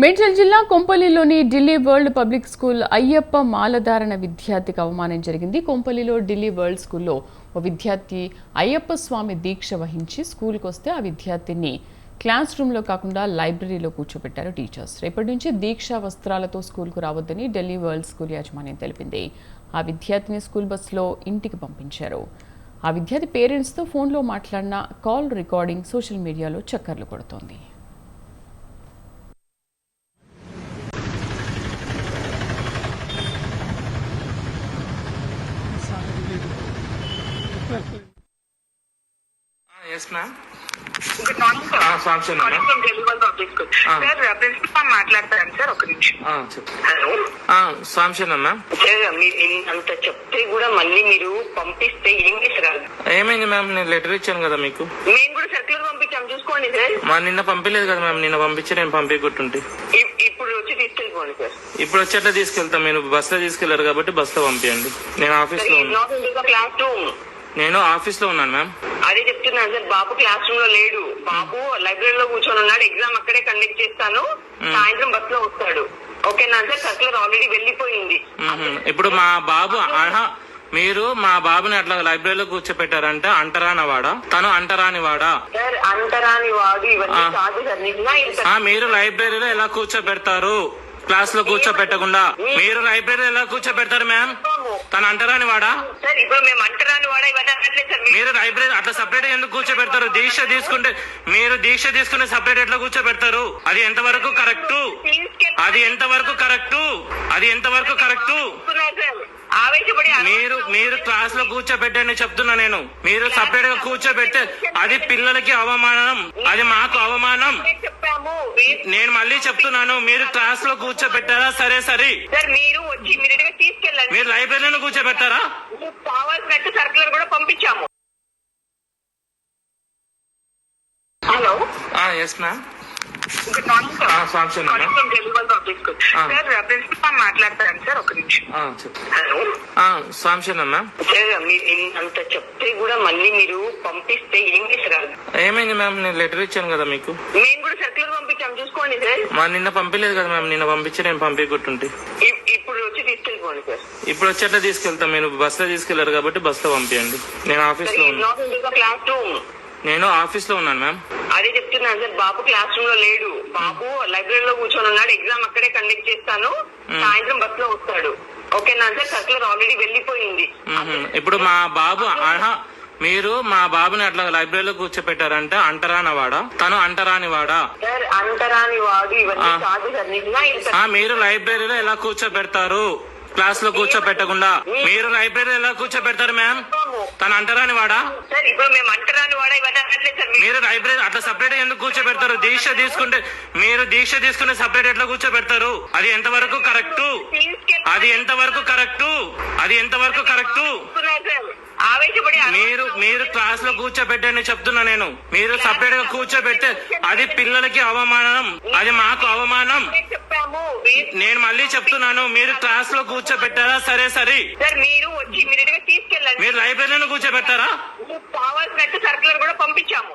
మేడ్చల్ జిల్లా కొంపల్లిలోని Delhi world public school Ayyappa మాలధారణ విద్యార్థికి అవమానం జరిగింది. కొంపల్లిలో ఢిల్లీ వరల్డ్ స్కూల్లో ఓ విద్యార్థి అయ్యప్ప స్వామి దీక్ష వహించి స్కూల్కి వస్తే ఆ విద్యార్థిని క్లాస్ రూమ్లో కాకుండా లైబ్రరీలో కూర్చోబెట్టారు టీచర్స్. రేపటి నుంచి దీక్షా వస్త్రాలతో స్కూల్కు రావద్దని ఢిల్లీ వరల్డ్ స్కూల్ యాజమాన్యం తెలిపింది. ఆ విద్యార్థిని స్కూల్ బస్సులో ఇంటికి పంపించారు. ఆ విద్యార్థి పేరెంట్స్తో ఫోన్లో మాట్లాడిన కాల్ రికార్డింగ్ సోషల్ మీడియాలో చక్కర్లు కొడుతోంది. Yes ma'am good morning sir Ah, Ah. Principal మాట్లాడతాను సార్ ఒక నిమిషం. చెప్పు. హలో సాంక్షన్ మ్యామ్ సార్ మీరు అంత చెప్తే కూడా మళ్ళీ మీరు పంపిస్తే ఏం చేస్తారు ఏమైంది మ్యామ్ నేను లెటర్ ఇచ్చాను కదా మీకు. మేము కూడా సర్క్యులర్ పంపించాం చూసుకోండి సార్ మా నిన్న పంపించలేదు కదా మ్యామ్ నిన్న పంపించి నేను పంపించుకుంటుంటే ఇప్- ఇప్పుడు వచ్చి తీసుకెళ్ళిపోండి సార్ ఇప్పుడు వచ్చేట్లా తీసుకెళ్తాం. మీరు బస్సులో తీసుకెళ్ళారు కాబట్టి బస్సులో పంపించండి నేను ఆఫీస్లో క్లాస్ రూమ్ నేను ఆఫీస్లో ఉన్నాను మ్యామ్ అదే చెప్తున్నాను సార్ బాబు క్లాస్ రూమ్లో లేడు. బాబు లైబ్రరీలో కూర్చొని ఉన్నాడు. ఎగ్జామ్ అక్కడే కండక్ట్ చేస్తాను. సాయంత్రం బస్లో వస్తాడు. ఓకేనా? సార్ సర్క్యులర్ ఆల్రెడీ వెళ్ళిపోయింది. ఇప్పుడు మా బాబు ఆహా మీరు మా బాబుని అట్లా లైబ్రరీలో కూర్చోపెట్టారంటే. అంటరాని వాడా తను అంటరాని వాడా సార్ అంతరాని వాడు ఇవన్నీ. కాదు సార్ నిజంగా ఇది ఆ మీరు లైబ్రరీలో ఎలా కూర్చోబెడతారు క్లాస్లో కూర్చోబెట్టకుండా మీరు లైబ్రరీలో ఎలా కూర్చోబెడతారు మ్యామ్ తను అంటరాని వాడా? సార్ ఇప్పుడు మేము అంటరాని వాడా? ఇవన్నీ అనట్లేదు సార్ మీరు లైబ్రరీ అట్లా సపరేట్ ఎందుకు కూర్చోబెడతారు? దీక్ష తీసుకుంటే మీరు దీక్ష తీసుకునే సపరేట్ ఎట్లా కూర్చోబెడతారు? అది ఎంతవరకు కరెక్ట్? అది ఎంతవరకు కరెక్ట్? అది ఎంతవరకు కరెక్ట్? మీరు మీరు క్లాస్లో కూర్చోబెట్టని చెప్తున్నా నేను. మీరు సపరేట్గా కూర్చోబెడితే అది పిల్లలకి అవమానం. అది మాకు అవమానం. నేను మళ్ళీ చెప్తున్నాను మీరు క్లాస్లో కూర్చోబెట్టారా? సరే సరే. సార్ మీరు వచ్చి ఇమీడియట్గా తీసుకెళ్ళండి మీరు లైబ్రరీలో కూర్చోబెడతారా? మీకు కావాల్సినట్టు సర్కులర్ కూడా పంపించాము. Hello yes ma'am good morning sir principal మాట్లాడతాను సార్ ఒక నిమిషం. హలో మ్యామ్ అంత చెప్తే కూడా మళ్ళీ మీరు పంపిస్తే ఏం ఏమైంది మ్యామ్ నేను లెటర్ ఇచ్చాను కదా మీకు. మేము కూడా సర్క్యులర్ పంపించాం చూసుకోండి సార్ మా నిన్న పంపించలేదు కదా మ్యామ్ నిన్న పంపించి నేను పంపించుకుంటుంటే ఇప్- ఇప్పుడు వచ్చి తీసుకెళ్ళిపోండి సార్ ఇప్పుడు వచ్చేట్లా తీసుకెళ్తాం. మీరు బస్సులో తీసుకెళ్ళారు కాబట్టి బస్సులో పంపించండి నేను ఆఫీస్లో నాట్ క్లాస్ రూమ్ నేను ఆఫీస్లో ఉన్నాను మ్యామ్. అదే చెప్తున్నాను సార్ బాబు క్లాస్ రూమ్లో లేడు. బాబు లైబ్రరీలో కూర్చొని ఉన్నాడు. ఎగ్జామ్ అక్కడే కండక్ట్ చేస్తాను. సాయంత్రం బస్లో వస్తాడు. ఓకేనా సార్? సర్కులర్ ఆల్రెడీ వెళ్ళిపోయింది. మ్మ్. ఇప్పుడు మా బాబు ఆహా మీరు మా బాబుని అట్లా లైబ్రరీలో కూర్చోపెట్టారంటే. అంటరాని వాడా తను అంటరాని వాడా సార్ అంతరాని వాడు ఇవన్నీ. కాదు సార్ నిజంగా ఇది ఆ మీరు లైబ్రరీలో ఎలా కూర్చోబెడతారు? క్లాస్లో కూర్చోబెట్టకుండా మీరు లైబ్రరీలో ఎలా కూర్చోబెడతారు మ్యామ్ తను అంటరాని వాడా? సార్ ఇప్పుడు మేము అంటరాని వాడా ఇవన్నీ అనట్లేదు సార్. మీరు మీరు లైబ్రరీ అట్లా సపరేట్ ఎందుకు కూర్చోబెడతారు? దీక్ష తీసుకుంటే మీరు దీక్ష తీసుకునే సపరేట్ ఎట్లా కూర్చోబెడతారు? అది ఎంతవరకు కరెక్ట్ తీసుకెళ్ళి అది ఎంతవరకు కరెక్ట్ అది ఎంతవరకు కరెక్ట్ చెప్తున్నారు సార్ ఆవేశపడి మీరు మీరు క్లాస్లో కూర్చోబెట్టని చెప్తున్నా నేను. మీరు సపరేట్గా కూర్చోబెడితే అది పిల్లలకి అవమానం. అది మాకు అవమానం. అదే చెప్పాము. నేను మళ్ళీ చెప్తున్నాను మీరు క్లాస్లో కూర్చోబెట్టారా? సరే సరే. సార్ మీరు వచ్చి ఇమీడియట్గా తీసుకెళ్ళండి. మీరు లైబ్రరీలో కూర్చోబెడతారా మీకు కావాల్సినట్టు సర్కులర్ కూడా పంపించాము.